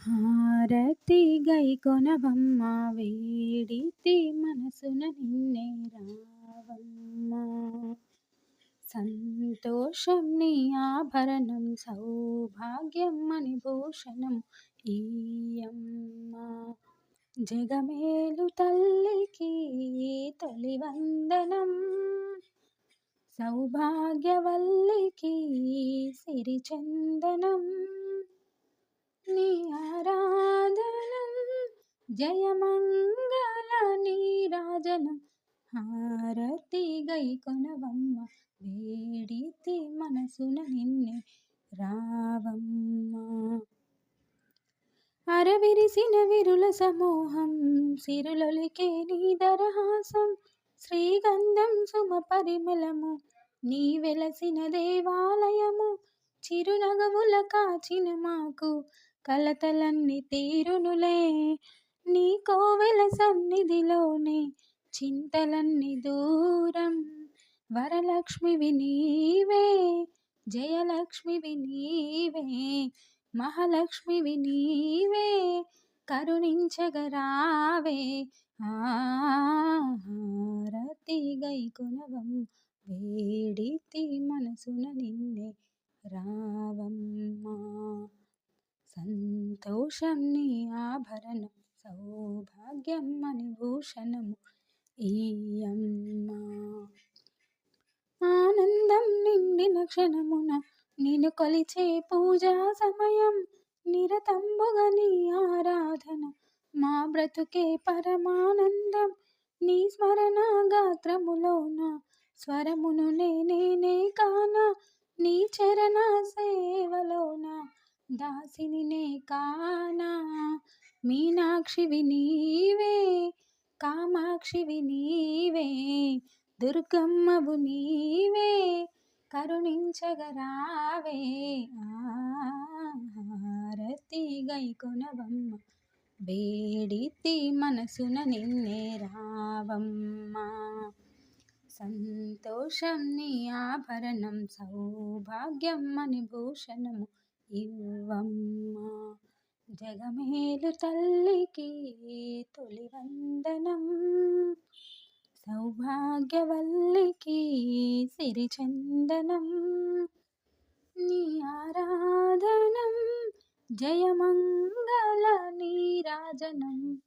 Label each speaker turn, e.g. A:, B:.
A: హారతి గై కొనవమ్మ వేడితి మనసున నిన్నే రావమ్మ. సంతోషం నీ ఆభరణం సౌభాగ్యం అని భూషణం ఈయమ్మ. జగమేలు తల్లికి తొలి వందనం సౌభాగ్యవల్లికి సిరిచందనం జయమంగళ నీరాజనం హారతి గై కొనవమ్మ వేడితి మనసున నిన్నే రావమ్మ. అరవిరిసిన విరుల సమూహం సిరులొలికే నీ దరహాసం శ్రీగంధం సుమ పరిమళము నీ వెలసిన దేవాలయము చిరునగముల కాచిన మాకు కలతలన్నీ తీరునులే. నీ కోవెల సన్నిధిలోనే చింతలన్నీ దూరం. వరలక్ష్మివి నీవే జయలక్ష్మివి నీవే మహాలక్ష్మివి నీవే కరుణించగరావే. ఆరతి గై కొనవం వేడితి మనసున నిన్నే రావమ్మా. సంతోషం నీ ఆభరణం సౌభాగ్యం అని భూషణము ఈయమ్మ ఆనందం నిండిన క్షణమున నేను కొలిచే పూజా సమయం నిరతంబుగా నీ ఆరాధన మా బ్రతుకే పరమానందం నీ స్మరణ గాత్రములోన స్వరమును నేనే కాన నీ చరణ సేవలోన దాసిని నే కానా మీనాక్షివి నీవే కామాక్షివి నీవే దుర్గమ్మవు నీవే కరుణించగరావే. హారతి గైకొనవమ్మ వేడితి మనసున నిన్నే రావమ్మ. సంతోషం నీ ఆభరణం సౌభాగ్యం అని భూషణము ఇవ్వమ్మ. జగమేలు తల్లికి తొలి వందనం. సౌభాగ్యవల్లికి సిరిచందనం నీ ఆరాధనం జయమంగళ నీరాజనం.